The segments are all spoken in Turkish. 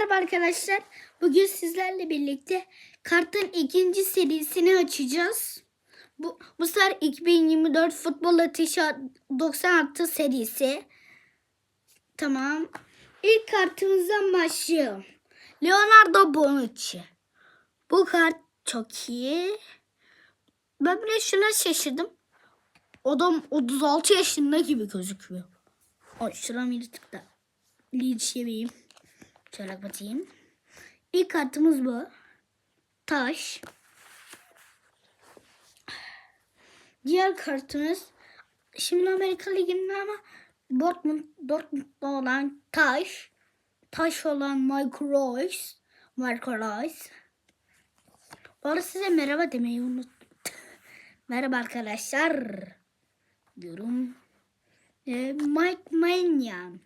Merhaba arkadaşlar. Bugün sizlerle birlikte kartın ikinci serisini açacağız. Bu, bu sefer 2024 Futbol Ateşi 96 serisi. Tamam. İlk kartımızdan başlayalım. Leonardo Bonucci. Bu kart çok iyi. Ben bile şuna şaşırdım. Adam 36 yaşında gibi gözüküyor. Ay şuram bir tık da linç yemeyeyim. Şöyle kapatayım. İlk kartımız bu. Taş. Diğer kartımız şimdi Amerika Ligi'nde ama Dortmund, Dortmund'da olan Taş. Taş olan Michael Royce. Michael Royce. Bu arada size merhaba demeyi unuttum. merhaba arkadaşlar. Diyorum. Ee, Mike Mannion.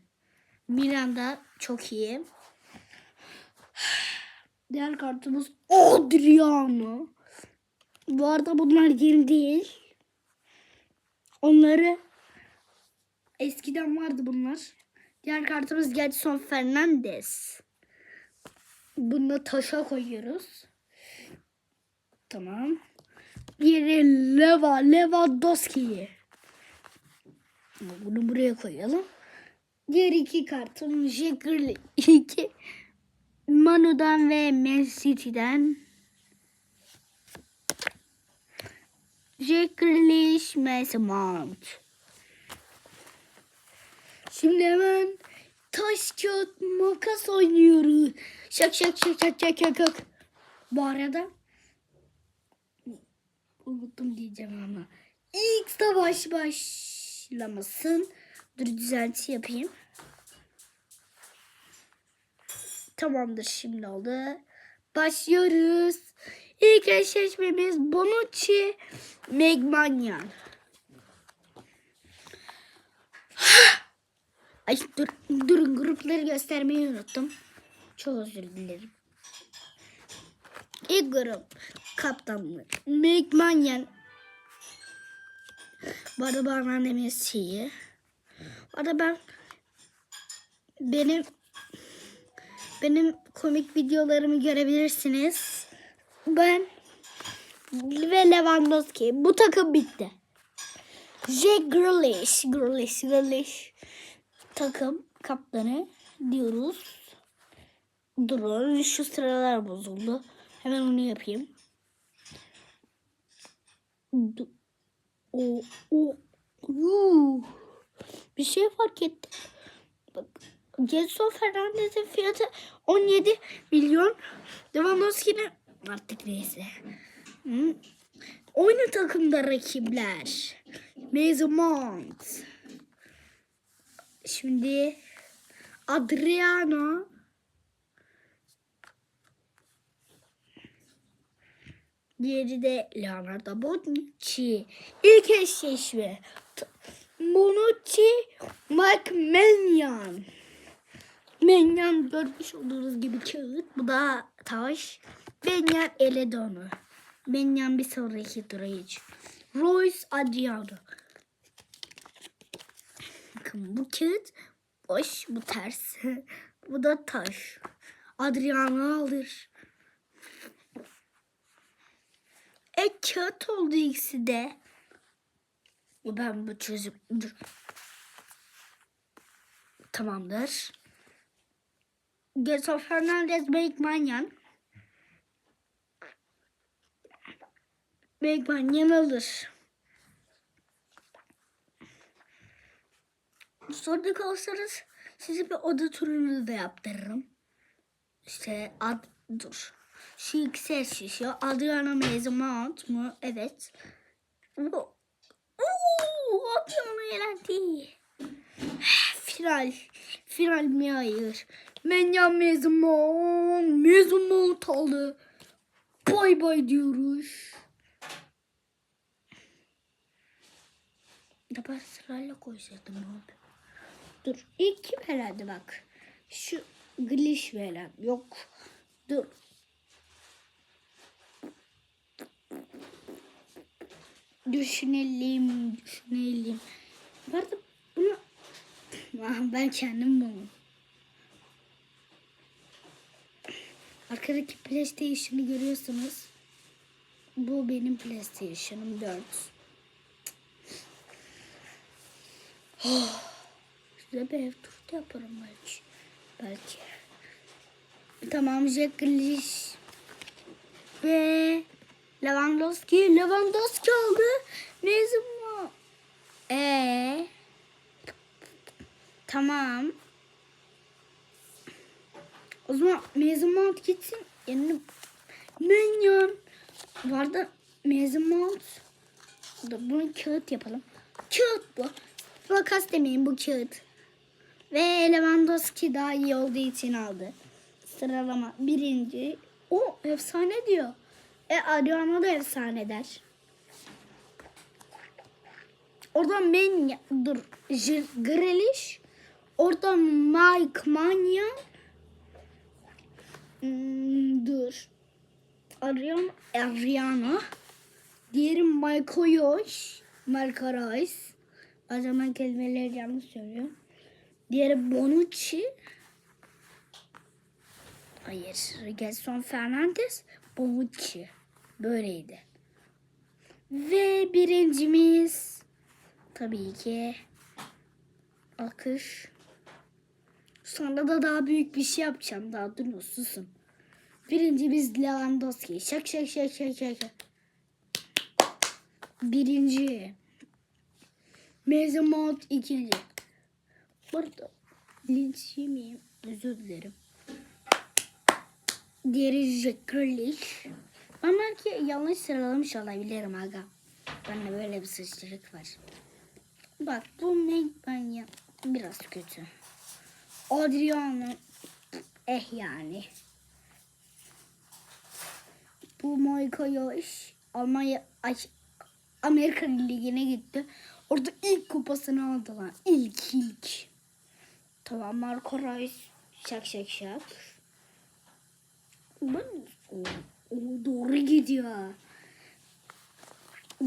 Milan'da çok iyi. Diğer kartımız Adriano. Bu arada bunlar yeni değil. Onları eskiden vardı bunlar. Diğer kartımız Gedson Fernandez. Bunu taşa koyuyoruz. Tamam. Diğeri Leva, Lewandowski. Bunu buraya koyalım. Diğer iki kartım Jagger 2 Manu'dan ve Man City'den Jack Grealish, Mason Mount. Şimdi hemen taş kağıt makas oynuyoruz. Şak şak şak şak şak şak şak. Bu arada unuttum diyeceğim ama ilk savaş başlamasın. Dur düzelti yapayım. Tamamdır şimdi oldu. Başlıyoruz. İlk eşleşmemiz Bonucci Megmanyan. Ay dur, durun grupları göstermeyi unuttum. Çok özür dilerim. İlk grup kaptanlık Megmanyan. Bu arada bu anneannemin şeyi. Bu ben benim benim komik videolarımı görebilirsiniz. Ben ve Lewandowski. Bu takım bitti. Jack Grealish, Grealish, Grealish takım kaptanı diyoruz. Durun şu sıralar bozuldu. Hemen onu yapayım. O, o, yuh. Bir şey fark ettim. Bak, Gelson Fernandez'in fiyatı 17 milyon. Lewandowski'nin artık neyse. Hı. Oyunu takımda rakipler. Mason Mount. Şimdi Adriano. Diğeri de Leonardo Bonucci. İlk eşleşme. Bonucci, Mike Mannion görmüş olduğunuz gibi kağıt. Bu da taş. Mannion eledi onu. Mannion bir sonraki tura. Royce Adriano. Bakın bu kağıt boş, bu ters. bu da taş. Adriano alır. E kağıt oldu ikisi de. Ben bu çözüm... Tamamdır. Gelson Fernandez Beykmanyan. Beykmanyan alır. Sonra kalırsanız size bir oda turunu da yaptırırım. İşte ad dur. Şu ikisi eşleşiyor. Adriana Mason Mount mu? Evet. Uuu, Adriana elendi. Final. Final mi? Hayır. Menyan Mason Mount. Mason Mount aldı. Bay bay diyoruz. Ya ben sırayla koysaydım oldu? Dur. İlk kim herhalde bak. Şu Glish veren. Yok. Dur. Düşünelim. Düşünelim. Bu bunu Ah, ben kendim buldum. Arkadaki PlayStation'ı görüyorsunuz. Bu benim PlayStation'ım 4. Size bir ev turu yaparım belki. Belki. Tamam Jack Grealish ve Lewandowski. Lewandowski aldı. Mezun mu? Ee, tamam. O zaman mezun mount gitsin. Yani minyon. Vardı mezun mount. Da bunu kağıt yapalım. Kağıt bu. Makas demeyin bu kağıt. Ve Lewandowski daha iyi olduğu için aldı. Sıralama birinci. O efsane diyor. E Adriano da efsane der. Oradan ben dur Grealish. Oradan Mike Manyan. Hmm, dur. Adriano. Adriano. Diğeri Michael Yosh. Marco Reus. Bazen ben kelimeleri yanlış söylüyorum. Diğeri Bonucci. Hayır. Gelson Fernandes. Bonucci. Böyleydi. Ve birincimiz tabii ki akış. Sonra da daha büyük bir şey yapacağım. Daha durun susun. Birincimiz Lewandowski. Şak şak şak şak şak. Birinci. Mason ikinci. Burada linç yemeyeyim. Özür dilerim. Diğeri Jack. Ben belki yanlış sıralamış olabilirim aga. Bende böyle bir sıçrılık var. Bak bu ne ben ya biraz kötü. Adriano eh yani. Bu Moika Yoş Almanya Amerika Ligi'ne gitti. Orada ilk kupasını aldılar. İlk ilk. Tamam Marco Reus şak şak şak. Ben o, o doğru gidiyor.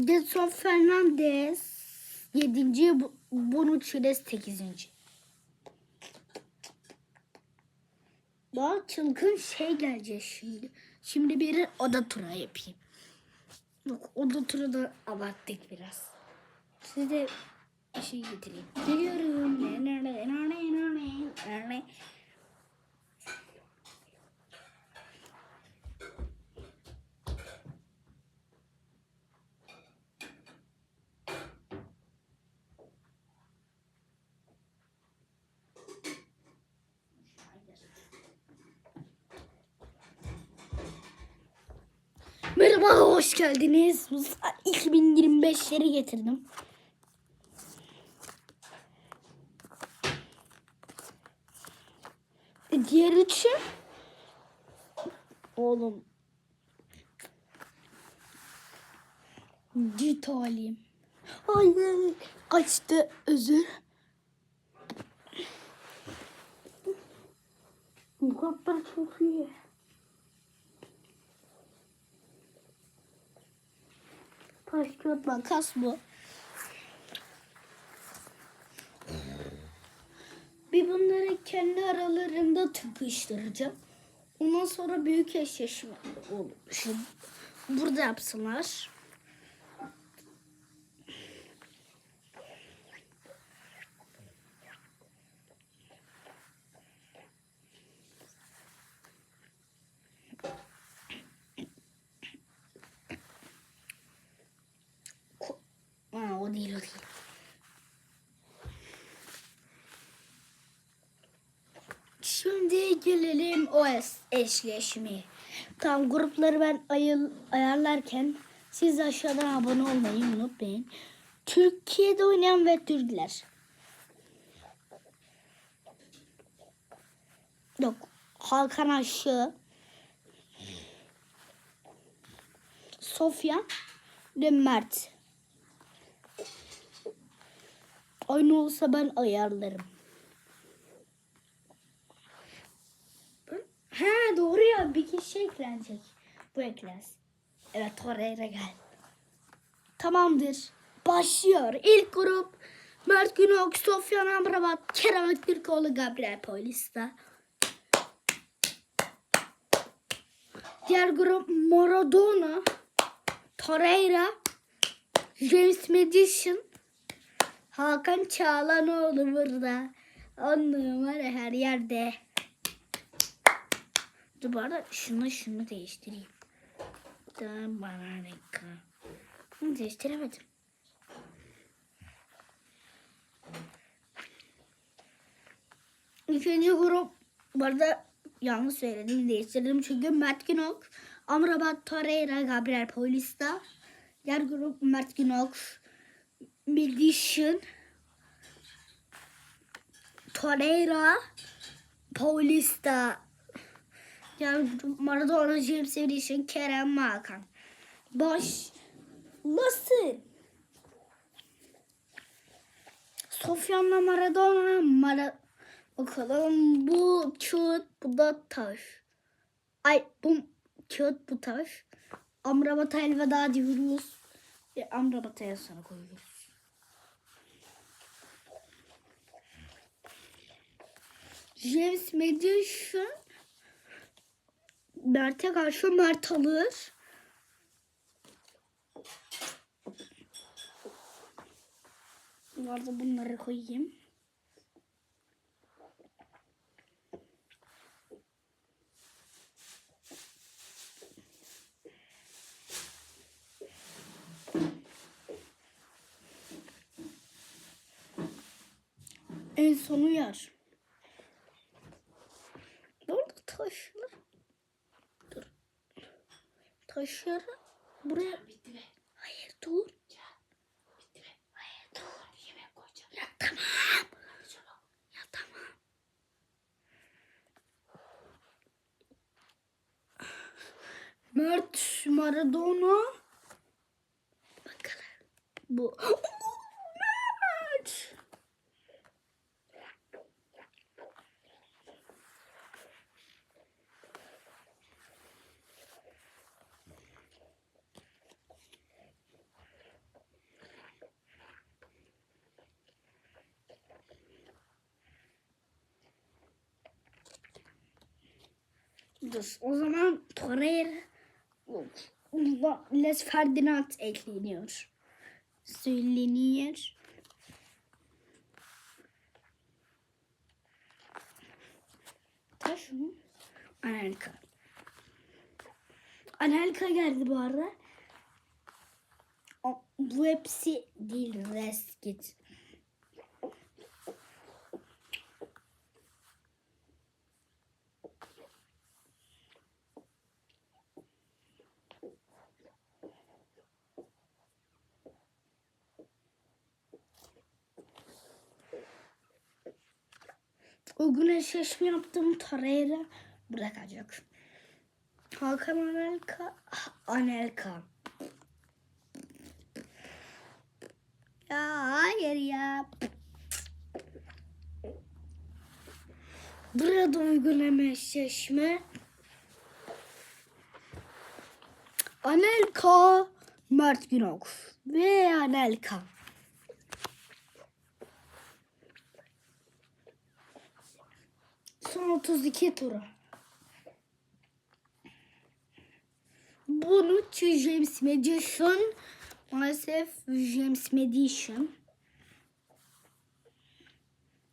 Getson Fernandez 7. Bonucci de 8. Daha çılgın şey gelecek şimdi. Şimdi bir oda tura yapayım. Yok oda turu da abarttık biraz. Size bir şey getireyim. Geliyorum. Merhaba, hoş geldiniz. Bu sefer 2025'leri getirdim. E, Diğer üçü oğlum Git alayım. Hayır. Kaçtı. Özür. Bu kadar çok iyi. Taş kağıt makas bu. Bir bunları kendi aralarında tıkıştıracağım. Ondan sonra büyük eşleşme olur. Şu burada yapsınlar. Aa, o değil o değil. Şimdi gelelim o es- eşleşmeye. Tam grupları ben ayıl, ayarlarken siz aşağıdan abone olmayı unutmayın. Türkiye'de oynayan ve Türkler. Yok. Hakan Aşı. Sofya ve Mert. Aynı olsa ben ayarlarım. Ha doğru ya bir kişi eklenecek. Bu eklensin. Evet oraya gel. Tamamdır. Başlıyor. İlk grup Mert Günok, Sofyan Amrabat, Kerem Aktürkoğlu, Gabriel Paulista. Diğer grup Maradona, Torreira, James Madison, Hakan Çağlanoğlu burada. On numara her yerde. Dur bu şunu şunu değiştireyim. Da bana ne ka- Bunu değiştiremedim. İkinci grup bu arada yanlış söyledim değiştirdim çünkü Mert Günok, Amrabat Torreira, Gabriel Paulista. Diğer grup Mert Günok, Medişin, Torreira, Paulista. Grup Maradona, James Medişin, Kerem Hakan. Baş nasıl? Sofyan'la Maradona, Mara Bakalım bu kağıt, bu da taş. Ay bu kağıt, bu taş. Amrabat'a elveda diyoruz. Ve Amrabat'a sonra koyuyoruz. James Madison Mert'e karşı Mert alır. Bu arada bunları koyayım. En sonu yer. Orada taşlar. Dur. Taşları buraya. Bitti be. Hayır dur. Bitti be. Hayır dur. Yemek koyacağım. Ya tamam. Hadi çabuk. Ya tamam. Mert Maradona. Bakalım. Bu. Mert. Dur, o zaman Torreira Les Ferdinand ekleniyor. Söyleniyor. Taş mı? Anelka. Anelka geldi bu arada. Bu hepsi değil. Rest git. O gün eşleşme yaptığım Torreira bırakacak. Hakan Anelka, Anelka. Ya hayır ya. Burada uygulama eşleşme. Anelka, Mert Günok ve Anelka. Son 32 tura. Bonucci James Madison. Maalesef James Madison.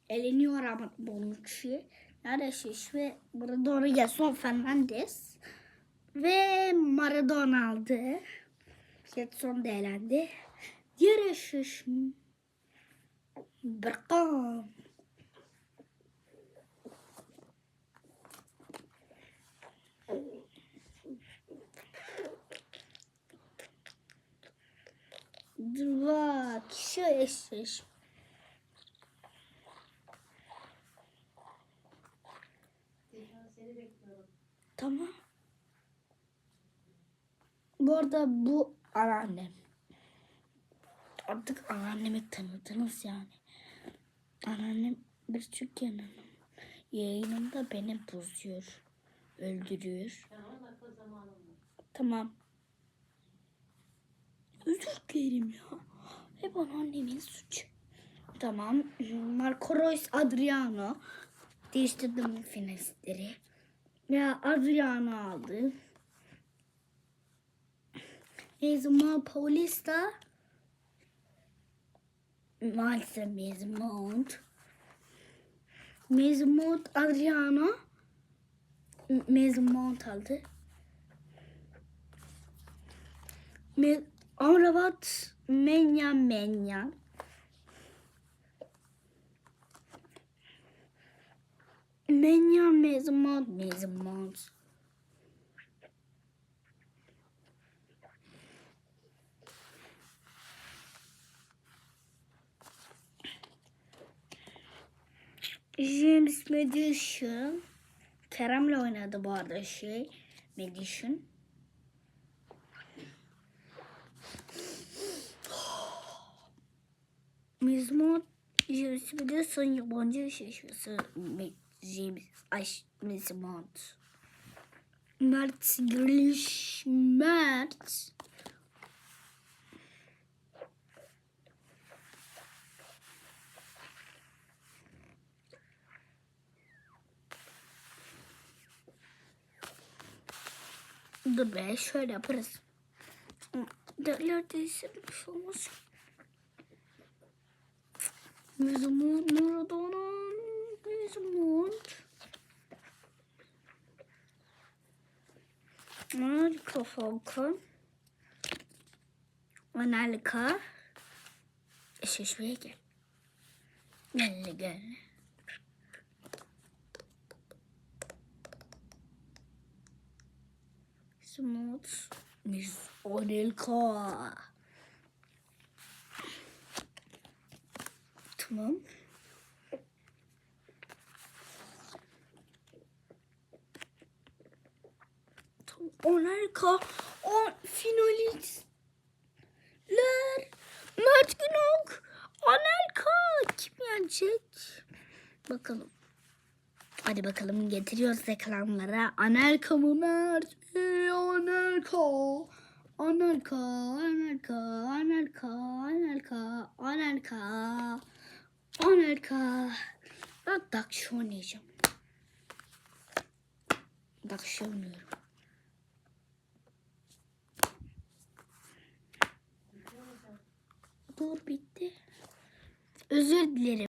Eleniyor ama Bonucci. Neredeyse ve Maradona Gerson Fernandez. Ve Maradona aldı. Getson da elendi. Diğer eşleşme. Berkan. Tekrar seni bekliyorum. Tamam. Bu arada bu anneannem. Artık anneannemi tanıdınız yani. Anneannem bir Türkiye'nin yayınında beni bozuyor. Öldürüyor. Ben 10 dakika zamanım var. Tamam. Özür dilerim ya. Hep anneannemin suçu. Tamam. Marco Reus Adriano. Değiştirdim finalistleri. Ya Adriano aldı. Mezmont Paulista. Maalesef Mezmont. Mezmont Adriano. Mezmont aldı. Me Amrabat Menyan Menyan. Menyan Mezmont Mezmont. James Madison. Kerem'le oynadı bu arada şey. Madison. Mizmot James Madison yabancı şaşması. James Aş Mizmot. Mert Grillish Mert. Dur be şöyle yaparız. Derlerdeyse bir şey olmaz. Mizmut Maradona Mizmut Harika Falcon Analika Eşleşmeye gel. Gel gel. Smooth Miss Onelka. Tamam. Tamam. Onelka. On finalistler. Mert Günok. Onelka. Kim yenecek? Bakalım. Hadi bakalım getiriyoruz reklamlara. Anelka mı Mert? Ee, Anelka. Anelka, Anelka, Anelka, Anelka, Anelka, Anelka. Ben Dakşı oynayacağım. Dakşı oynuyorum. Dur bitti. Özür dilerim.